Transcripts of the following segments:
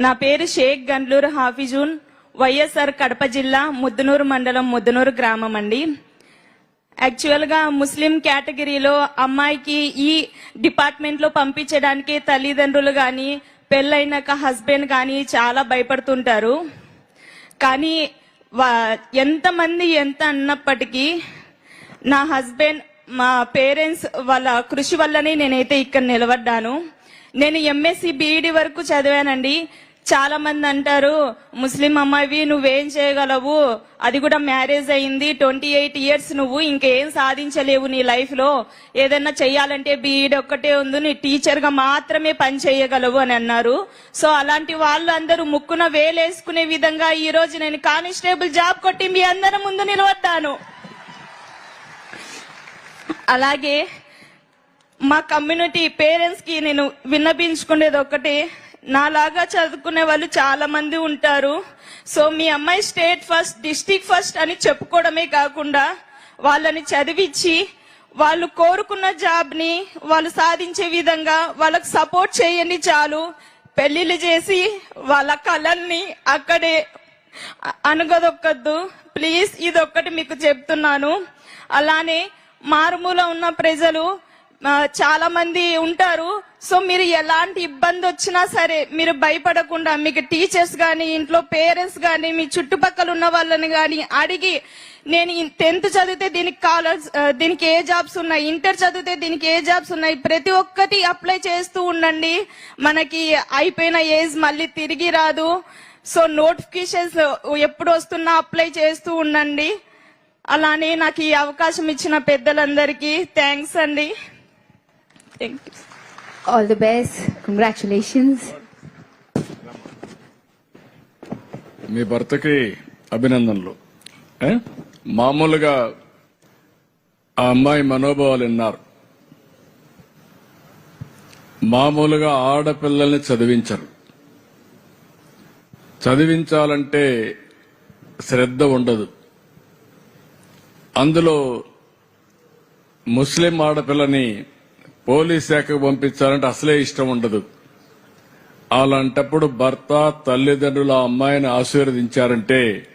నా పేరు షేక్ గండ్లూరు హాఫిజున్ వైఎస్ఆర్ కడప జిల్లా ముద్దునూరు మండలం ముద్దునూరు గ్రామం అండి. యాక్చువల్గా ముస్లిం కేటగిరీలో అమ్మాయికి ఈ డిపార్ట్మెంట్లో పంపించడానికి తల్లిదండ్రులు కానీ పెళ్ళైనాక హస్బెండ్ కానీ చాలా భయపడుతుంటారు. కానీ వా- ఎంతమంది ఎంత అన్నప్పటికీ నా హస్బెండ్ మా పేరెంట్స్ వాళ్ళ కృషి వల్లనే నేనైతే ఇక్కడ నిలబడ్డాను. నేను ఎంఎస్సి బీఈడి వరకు చదివానండి. చాలా మంది అంటారు ముస్లిం అమ్మాయివి నువ్వేం చేయగలవు? అది కూడా మ్యారేజ్ అయింది ట్వంటీ ఎయిట్ ఇయర్స్ నువ్వు ఇంకేం సాధించలేవు నీ లైఫ్లో ఏదన్నా చెయ్యాలంటే బీఈడ్ ఒక్కటే ఉంది నీ టీచర్గా మాత్రమే పని చేయగలవు అని అన్నారు. సో అలాంటి వాళ్ళు అందరూ ముక్కున వేలేసుకునే విధంగా ఈ రోజు నేను కానిస్టేబుల్ జాబ్ కొట్టి మీ అందరి ముందు నిలబడ్డాను. అలాగే మా కమ్యూనిటీ పేరెంట్స్కి నేను విన్నపించుకునేది ఒకటి నాలాగా చదువుకునే వాళ్ళు చాలా మంది ఉంటారు. సో మీ అమ్మాయి స్టేట్ ఫస్ట్ డిస్టిక్ ఫస్ట్ అని చెప్పుకోవడమే కాకుండా వాళ్ళని చదివించి వాళ్ళు కోరుకున్న జాబ్ని వాళ్ళు సాధించే విధంగా వాళ్ళకు సపోర్ట్ చేయండి చాలు. పెళ్ళిళ్ళు చేసి వాళ్ళ కళల్ని అక్కడే అ- అనుగదొక్కద్దు ప్లీజ్ ఇది ఒక్కటి మీకు చెప్తున్నాను. అలానే మారుమూల ఉన్న ప్రజలు చాలా మంది ఉంటారు. సో మీరు ఎలాంటి ఇబ్బంది వచ్చినా సరే మీరు భయపడకుండా మీకు టీచర్స్ కానీ ఇంట్లో పేరెంట్స్ కానీ మీ చుట్టుపక్కల ఉన్న వాళ్ళని కానీ అడిగి నేను టెన్త్ చదివితే దీనికి కాలర్స్ దీనికి ఏ జాబ్స్ ఉన్నాయి ఇంటర్ చదివితే దీనికి ఏ జాబ్స్ ఉన్నాయి ప్రతి ఒక్కటి అప్లై చేస్తూ ఉండండి. మనకి అయిపోయిన ఏజ్ మళ్ళీ తిరిగి రాదు. సో నోటిఫికేషన్స్ ఎప్పుడు వస్తున్నా అప్లై చేస్తూ ఉండండి. అలానే నాకు ఈ అవకాశం ఇచ్చిన పెద్దలందరికీ థ్యాంక్స్ అండి. Thank you All the best. Congratulations. మీ భర్తకి అభినందనలు? మామూలుగా ఆ అమ్మాయి మనోభావాలు విన్నారు మామూలుగా ఆడపిల్లల్ని చదివించరు చదివించాలంటే శ్రద్ధ ఉండదు అందులో ముస్లిం ఆడపిల్లని పోలీస్ శాఖకు పంపించాలంటే అసలే ఇష్టం ఉండదు. అలాంటప్పుడు భర్త తల్లిదండ్రులు ఆ అమ్మాయిని ఆశీర్వదించారంటే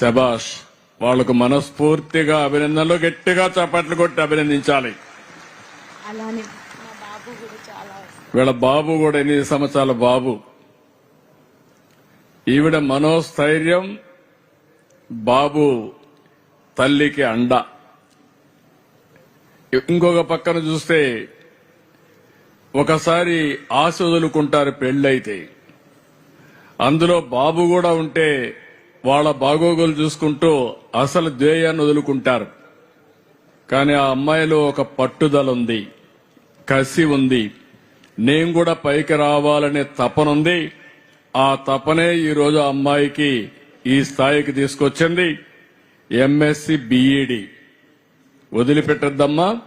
శబాష్ వాళ్ళకు మనస్ఫూర్తిగా అభినందనలు గట్టిగా చప్పట్లు కొట్టి అభినందించాలి. వీళ్ళ బాబు కూడా ఎనిమిది సంవత్సరాల బాబు. ఈవిడ మనోస్థైర్యం బాబు తల్లికి అండ. ఇంకొక పక్కన చూస్తే ఒకసారి ఆశ వదులుకుంటారు పెళ్ళైతే. అందులో బాబు కూడా ఉంటే వాళ్ళ బాగోగులు చూసుకుంటూ అసలు ధ్యేయాన్ని వదులుకుంటారు. కానీ ఆ అమ్మాయిలో ఒక పట్టుదల ఉంది కసి ఉంది. నేను కూడా పైకి రావాలనే తపనుంది ఆ తపనే ఈరోజు అమ్మాయికి ఈ స్థాయికి తీసుకొచ్చింది ఎంఎస్సి బిఈడి. వదిలిపెట్టద్దమ్మా.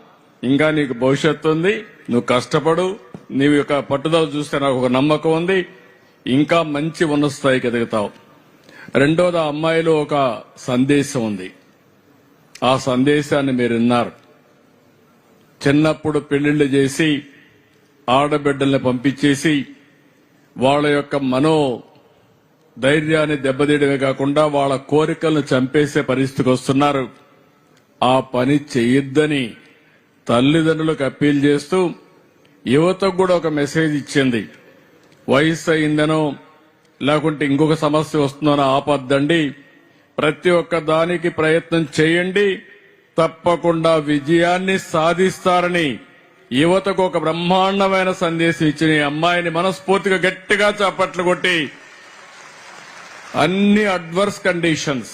ఇంకా నీకు భవిష్యత్తు ఉంది. నువ్వు కష్టపడు. నీవు యొక్క పట్టుదల చూస్తే నాకు ఒక నమ్మకం ఉంది. ఇంకా మంచి ఉన్నత స్థాయికి ఎదుగుతావు. రెండోది ఆ అమ్మాయిలో ఒక సందేశం ఉంది. ఆ సందేశాన్ని మీరు విన్నారు. చిన్నప్పుడు పెళ్ళిళ్ళు చేసి ఆడబిడ్డల్ని పంపించేసి వాళ్ళ యొక్క మనో ధైర్యాన్ని దెబ్బతీయడమే కాకుండా వాళ్ళ కోరికలను చంపేసే పరిస్థితికి వస్తున్నారు. ఆ పని చెయ్యొద్దని తల్లిదండ్రులకు అప్పీల్ చేస్తూ యువతకు కూడా ఒక మెసేజ్ ఇచ్చింది. వయసు అయిందనో లేకుంటే ఇంకొక సమస్య వస్తుందనో ఆపద్దండి. ప్రతి ఒక్క దానికి ప్రయత్నం చేయండి. తప్పకుండా విజయాన్ని సాధిస్తారని యువతకు ఒక బ్రహ్మాండమైన సందేశం ఇచ్చిన ఈ అమ్మాయిని మనస్ఫూర్తిగా గట్టిగా చప్పట్లు కొట్టి అన్ని అడ్వర్స్ కండిషన్స్